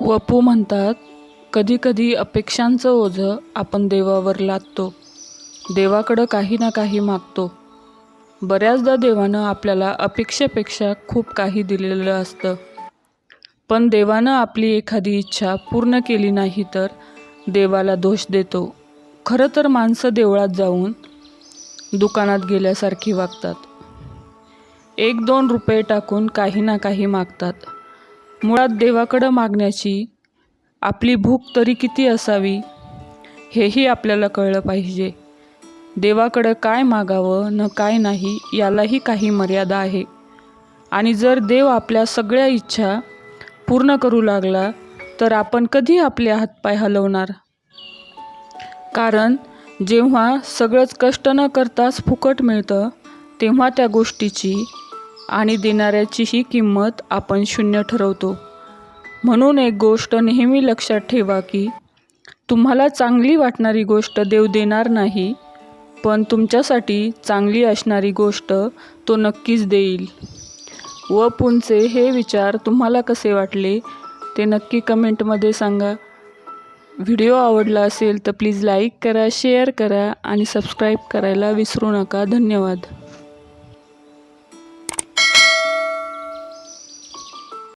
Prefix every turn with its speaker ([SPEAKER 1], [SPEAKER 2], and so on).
[SPEAKER 1] वपू म्हणतात कधीकधी अपेक्षांचं ओझं आपण देवावर लादतो. देवाकडं काही ना काही मागतो. बऱ्याचदा देवानं आपल्याला अपेक्षेपेक्षा खूप काही दिलेलं असतं. पण देवानं आपली एखादी इच्छा पूर्ण केली नाही तर देवाला दोष देतो. खरं तर माणसं देवळात जाऊन दुकानात गेल्यासारखी वागतात. एक दोन रुपये टाकून काही ना काही मागतात. मुळात देवाकडं मागण्याची आपली भूक तरी किती असावी हेही आपल्याला कळलं पाहिजे. देवाकडं काय मागावं न काय नाही यालाही काही मर्यादा आहे. आणि जर देव आपल्या सगळ्या इच्छा पूर्ण करू लागला तर आपण कधी आपले हातपाय हलवणार? कारण जेव्हा सगळंच कष्ट न करताच फुकट मिळतं तेव्हा त्या गोष्टीची आणि देणाऱ्याचीही किंमत आपण शून्य ठरवतो. म्हणून एक गोष्ट नेहमी लक्षात ठेवा की तुम्हाला चांगली वाटणारी गोष्ट देव देणार नाही पण तुमच्यासाठी चांगली असणारी गोष्ट तो नक्कीच देईल. व पुंचे हे विचार तुम्हाला कसे वाटले ते नक्की कमेंटमध्ये सांगा. व्हिडिओ आवडला असेल तर प्लीज लाईक करा शेअर करा आणि सबस्क्राईब करायला विसरू नका. धन्यवाद.